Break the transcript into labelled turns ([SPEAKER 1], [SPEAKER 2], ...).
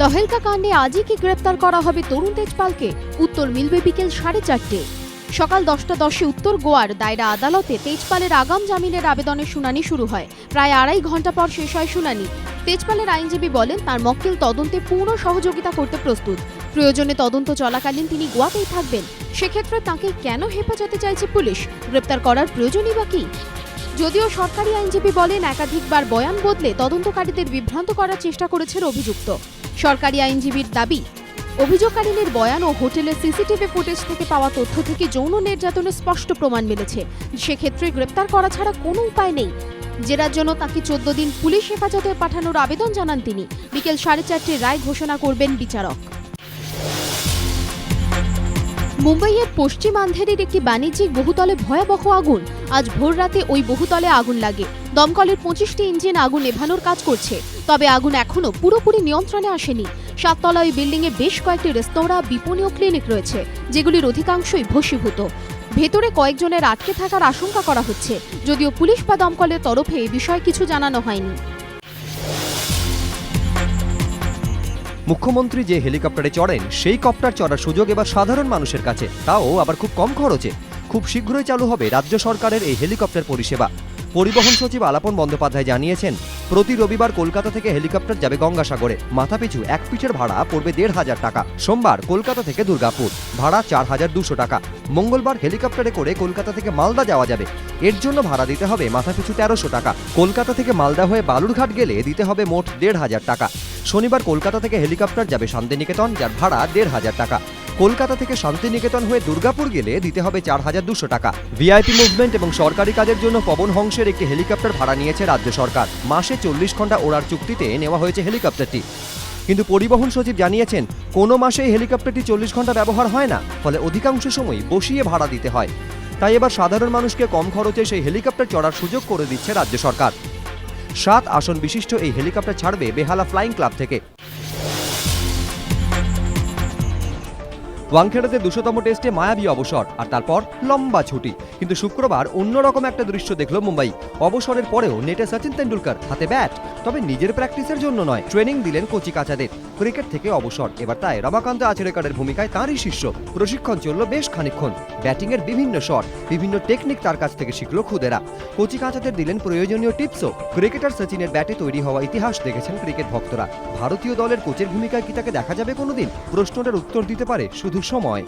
[SPEAKER 1] তহেলকা কাণ্ডে আজই কি গ্রেপ্তার করা হবে তরুণ তেজপালকে? উত্তর মিলবে বিকেল সাড়ে চারটে। সকাল দশটা দশে উত্তর গোয়ার দায়রা আদালতে তেজপালের আগাম জামিনের আবেদনের শুনানি শুরু হয়। প্রায় আড়াই ঘণ্টা পর শেষ হয় শুনানি। তেজপালের আইনজীবী বলেন, তার মক্কেল তদন্তে পূর্ণ সহযোগিতা করতে প্রস্তুত। প্রয়োজনে তদন্ত চলাকালীন তিনি গোয়াতেই থাকবেন। সেক্ষেত্রে তাকে কেন হেফাজতে চাইছে পুলিশ? গ্রেপ্তার করার প্রয়োজনই বা কি? যদিও সরকারি আইনজীবী বলেন, একাধিকবার বয়ান বদলে তদন্তকারীদের বিভ্রান্ত করার চেষ্টা করেছেন অভিযুক্ত। সরকারি আইনজীবীর দাবি, অভিযোগকারীদের বয়ান ও হোটেলের সিসিটিভি ফুটেজ থেকে পাওয়া তথ্য থেকে যৌন নির্যাতনের স্পষ্ট প্রমাণ মিলেছে। সেক্ষেত্রে গ্রেপ্তার করা ছাড়া কোনো উপায় নেই। জেরার জন্য তাকে চোদ্দ দিন পুলিশ হেফাজতে পাঠানোর আবেদন জানান তিনি। বিকেল সাড়ে চারটে রায় ঘোষণা করবেন বিচারক। মুম্বাইয়ের পশ্চিম আন্ধেরির একটি বাণিজ্যিক বহুতলে ভয়াবহ আগুন। আজ ভোর রাতে ওই বহুতলে আগুন লাগে। দমকলের পঁচিশটি ইঞ্জিন আগুন নেভানোর কাজ করছে। তবে আগুন এখনও পুরোপুরি নিয়ন্ত্রণে আসেনি। সাততলা ওই বিল্ডিংয়ে বেশ কয়েকটি রেস্তোরাঁ বিপণী ও ক্লিনিক রয়েছে, যেগুলির অধিকাংশই ভস্মীভূত। ভেতরে কয়েকজনের আটকে থাকার আশঙ্কা করা হচ্ছে, যদিও পুলিশ বা দমকলের তরফে এ বিষয়ে কিছু জানানো হয়নি।
[SPEAKER 2] মুখ্যমন্ত্রী যে হেলিকপ্টারে চড়েন, সেই কপ্টার চড়ার সুযোগ এবার সাধারণ মানুষের কাছে। তাও আবার খুব কম খরচে। খুব শীঘ্রই চালু হবে রাজ্য সরকারের এই হেলিকপ্টার পরিষেবা। পরিবহন সচিব আলাপন বন্দ্যোপাধ্যায় জানিয়েছেন, প্রতি রবিবার কলকাতা থেকে হেলিকপ্টার যাবে গঙ্গাসাগরে। মাথাপিছু এক পিঠের ভাড়া পড়বে দেড় হাজার টাকা। সোমবার কলকাতা থেকে দুর্গাপুর, ভাড়া চার হাজার দুশো টাকা। মঙ্গলবার হেলিকপ্টারে করে কলকাতা থেকে মালদা যাওয়া যাবে। এর জন্য ভাড়া দিতে হবে মাথাপিছু তেরোশো টাকা। কলকাতা থেকে মালদা হয়ে বালুরঘাট গেলে দিতে হবে মোট দেড় হাজার টাকা। শনিবার কলকাতা থেকে হেলিকপ্টার যাবে শান্তিনিকেতন, যার ভাড়া দেড় হাজার টাকা। কলকাতা থেকে শান্তিনিকেতন হয়ে দুর্গাপুর গেলে দিতে হবে চার হাজার দুশো টাকা। ভিআইপি মুভমেন্ট এবং সরকারি কাজের জন্য পবন হংসের একটি হেলিকপ্টার ভাড়া নিয়েছে রাজ্য সরকার। মাসে চল্লিশ ঘণ্টা ওড়ার চুক্তিতে নেওয়া হয়েছে হেলিকপ্টারটি। কিন্তু পরিবহন সচিব জানিয়েছেন, কোনো মাসে হেলিকপ্টারটি চল্লিশ ঘণ্টা ব্যবহার হয় না, ফলে অধিকাংশ সময় বসিয়ে ভাড়া দিতে হয়। তাই এবার সাধারণ মানুষকে কম খরচে সেই হেলিকপ্টার চড়ার সুযোগ করে দিচ্ছে রাজ্য সরকার। সাত আসন বিশিষ্ট এই হেলিকপ্টার ছাড়বে বেহালা ফ্লাইং ক্লাব থেকে। ওয়াংখেড়াতে দুশোতম টেস্টে মায়াবী অবসর, আর তারপর লম্বা ছুটি। কিন্তু শুক্রবার অন্যরকম একটা দৃশ্য দেখল মুম্বাই। অবসরের পরেও নেটে সচিন তেন্ডুলকর, হাতে ব্যাট, তবে নিজের প্র্যাকটিসের জন্য নয়, ট্রেনিং দিলেন কোচি কাচাদের ক্রিকেট থেকে অবসর, এবার তাই রমাকান্ত আচরেকারের ভূমিকায় তাঁরই শিষ্য প্রশিক্ষণ চলল বেশ খানিক্ষণ ব্যাটিংয়ের বিভিন্ন শট, বিভিন্ন টেকনিক তার কাছ থেকে শিখল খুদেরা। কোচি কাচাদের দিলেন প্রয়োজনীয় টিপসও, ক্রিকেটার সচিনের ব্যাটে তৈরি হওয়া ইতিহাস দেখেছেন ক্রিকেট ভক্তরা। ভারতীয় দলের কোচের ভূমিকায় কি তাকে দেখা যাবে কোনোদিন? প্রশ্নটার উত্তর দিতে পারে শুধু সময়